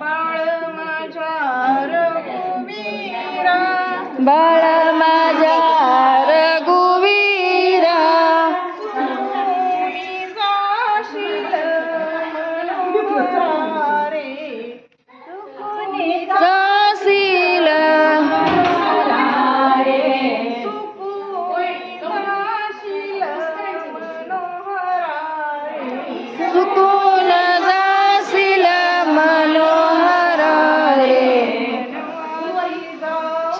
बाळ माझ्या रघुवीरा बाळ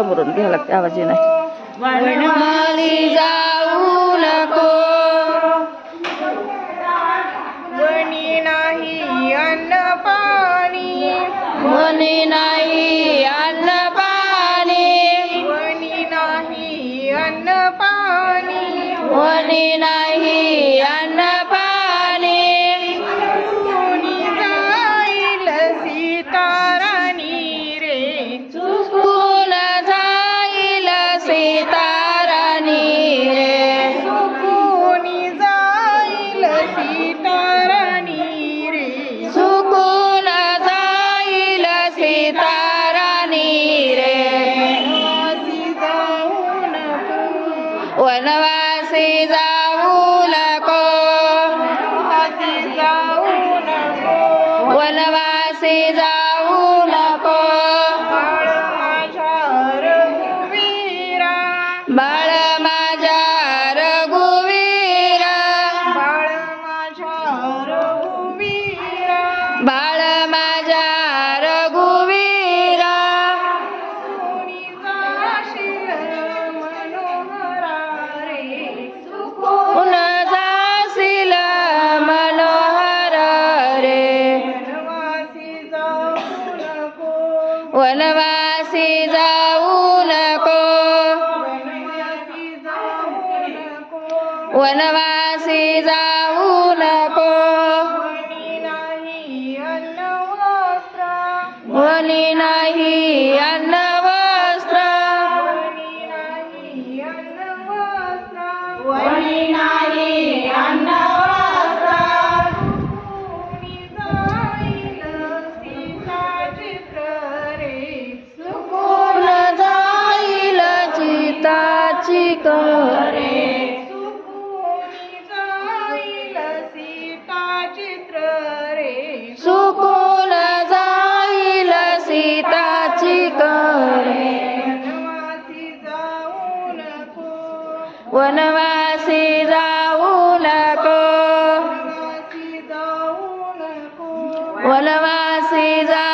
समोरून घ्यावं लागते आवाज नाही जाऊ नको. वणी नाही अन्न पाणी. वणी नाही अन्न पाणी. वणी नाही अन्न पाणी. वणी नाही वनवासी जाऊ नको. वनवासी जाऊ वनवासी जाऊ नको. वनवासी जाऊ नको. वनी नाही त्याची करे. सुकून जाईल सीताची करे वनवासी जाऊ नको. वनवासी जा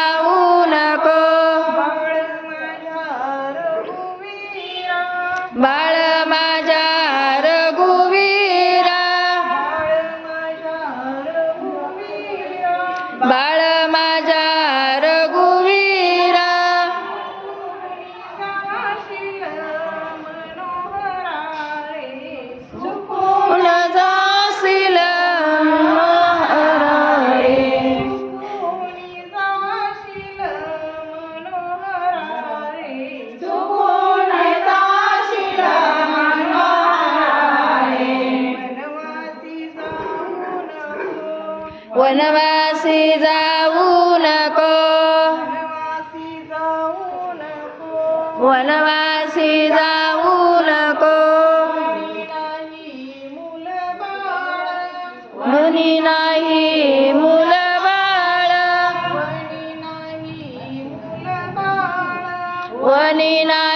वनवासी जाऊ नको. वनवासी जाऊ नको. म्हणी नाही मुल बाळ. वणी नाही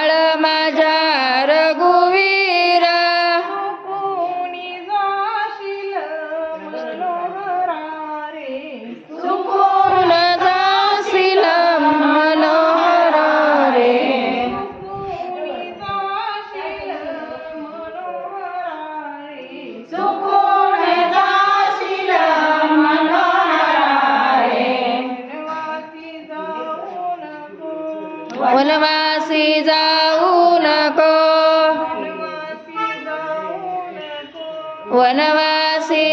वनवासी